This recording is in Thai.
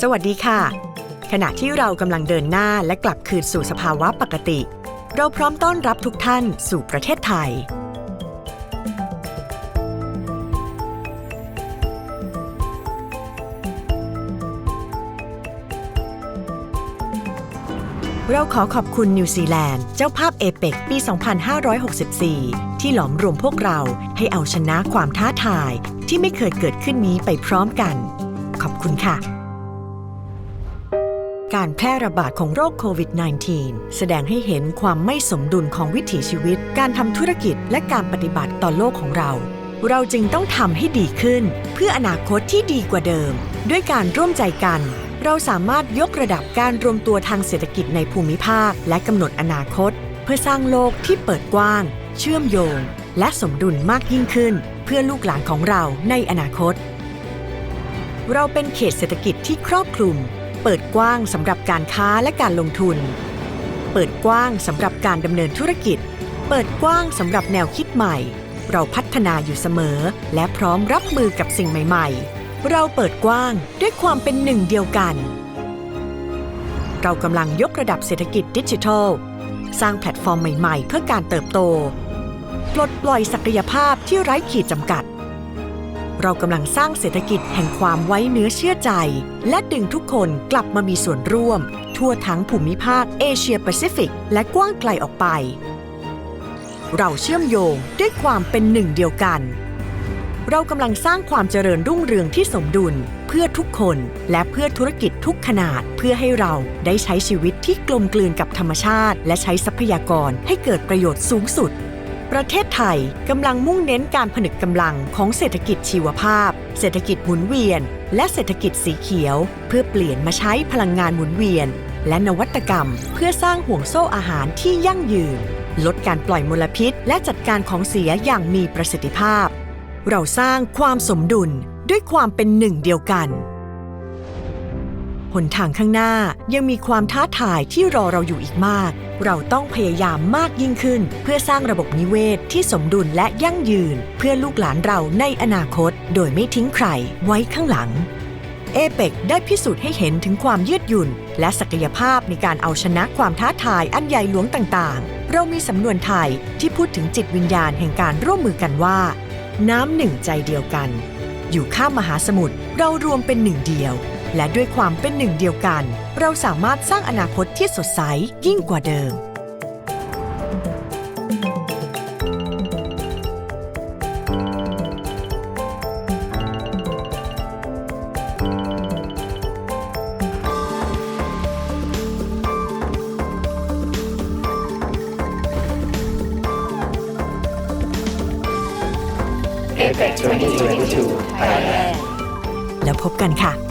สวัสดีค่ะ ขณะที่เรากำลังเดินหน้าและกลับคืนสู่สภาวะปกติ เราพร้อมต้อนรับทุกท่านสู่ประเทศไทย เราขอขอบคุณนิวซีแลนด์ เจ้าภาพเอเปกปี 2564 ที่หลอมรวมพวกเราให้เอาชนะความท้าทายที่ไม่เคยเกิดขึ้นนี้ไปพร้อมกัน ขอบคุณค่ะ การแพร่ระบาดของโรคโควิด -19 แสดงให้เห็นความไม่สมดุลของวิถีชีวิต การทำธุรกิจและการปฏิบัติต่อโลกของเรา เราจึงต้องทำให้ดีขึ้น เพื่ออนาคตที่ดีกว่าเดิม ด้วยการร่วมใจกัน เราสามารถยกระดับการรวมตัวทางเศรษฐกิจในภูมิภาค และกำหนดอนาคต เพื่อสร้างโลกที่เปิดกว้าง เชื่อมโยง และสมดุลมากยิ่งขึ้น เพื่อลูกหลานของเราในอนาคต เราเป็นเขตเศรษฐกิจที่ครอบคลุม เปิดกว้างสำหรับการค้าและการลงทุน เปิดกว้างสำหรับการดำเนินธุรกิจ เปิดกว้างสำหรับแนวคิดใหม่ เราพัฒนาอยู่เสมอ และพร้อมรับมือกับสิ่งใหม่ ๆ เราเปิดกว้างด้วยความเป็นหนึ่งเดียวกัน เรากำลังยกระดับเศรษฐกิจดิจิทัล สร้างแพลตฟอร์มใหม่ ๆ เพื่อการเติบโต ปลดปล่อยศักยภาพที่ไร้ขีดจำกัด เรากำลังสร้างเศรษฐกิจแห่งความไว้เนื้อเชื่อใจ และดึงทุกคนกลับมามีส่วนร่วม ทั่วทั้งภูมิภาคเอเชียแปซิฟิก และกว้างไกลออกไป เราเชื่อมโยงด้วยความเป็นหนึ่งเดียวกัน เรากำลังสร้างความเจริญรุ่งเรืองที่สมดุล เพื่อทุกคนและเพื่อธุรกิจทุกขนาด เพื่อให้เราได้ใช้ชีวิตที่กลมกลืนกับธรรมชาติ และใช้ทรัพยากรให้เกิดประโยชน์สูงสุด ประเทศไทยกำลังมุ่งเน้นการผนึกกำลังของเศรษฐกิจชีวภาพ เศรษฐกิจหมุนเวียน และเศรษฐกิจสีเขียว เพื่อเปลี่ยนมาใช้พลังงานหมุนเวียน และนวัตกรรม เพื่อสร้างห่วงโซ่อาหารที่ยั่งยืน ลดการปล่อยมลพิษ และจัดการของเสียอย่างมีประสิทธิภาพ เราสร้างความสมดุลด้วยความเป็นหนึ่งเดียวกัน หนทางข้างหน้ายังมีความท้าทายที่รอเราอยู่อีกมาก เราต้องพยายามมากยิ่งขึ้น เพื่อสร้างระบบนิเวศที่สมดุลและยั่งยืน เพื่อลูกหลานเราในอนาคต โดยไม่ทิ้งใครไว้ข้างหลังเอเปกได้พิสูจน์ให้เห็นถึงความยืดหยุ่น และศักยภาพในการเอาชนะความท้าทายอันใหญ่หลวงต่างๆ เรามีสำนวนไทยที่พูดถึงจิตวิญญาณแห่งการร่วมมือกันว่า น้ำหนึ่งใจเดียวกัน อยู่ข้ามมหาสมุทรเรารวมเป็นหนึ่งเดียว และด้วยความเป็นหนึ่งเดียวกัน เราสามารถสร้างอนาคตที่สดใสยิ่งกว่าเดิม APEC 2022 Thailand แล้วพบกันค่ะ